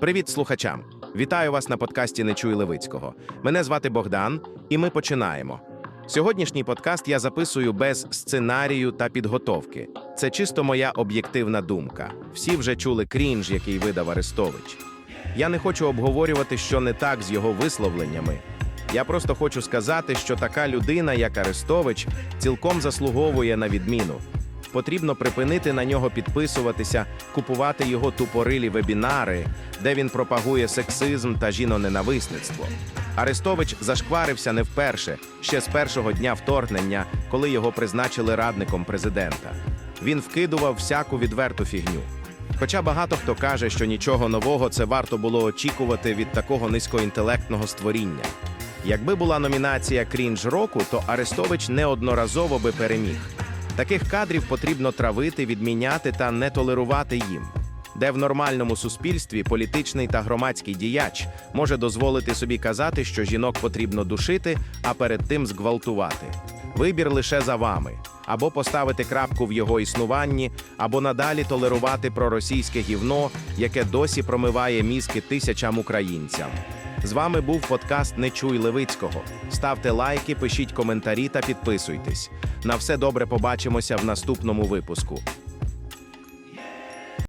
Привіт слухачам! Вітаю вас на подкасті Не чуй Левицького. Мене звати Богдан, і ми починаємо. Сьогоднішній подкаст я записую без сценарію та підготовки. Це чисто моя об'єктивна думка. Всі вже чули крінж, який видав Арестович. Я не хочу обговорювати, що не так з його висловленнями. Я просто хочу сказати, що така людина, як Арестович, цілком заслуговує на відміну. Потрібно припинити на нього підписуватися, купувати його тупорилі вебінари, де він пропагує сексизм та жіноненависництво. Арестович зашкварився не вперше, ще з першого дня вторгнення, коли його призначили радником президента. Він вкидував всяку відверту фігню. Хоча багато хто каже, що нічого нового це варто було очікувати від такого низькоінтелектного створіння. Якби була номінація Крінж року, то Арестович неодноразово би переміг. Таких кадрів потрібно травити, відміняти та не толерувати їм. Де в нормальному суспільстві політичний та громадський діяч може дозволити собі казати, що жінок потрібно душити, а перед тим зґвалтувати. Вибір лише за вами або поставити крапку в його існуванні, або надалі толерувати проросійське гівно, яке досі промиває мізки тисячам українцям. З вами був подкаст Не чуй Левицького. Ставте лайки, пишіть коментарі та підписуйтесь. На все добре побачимося в наступному випуску.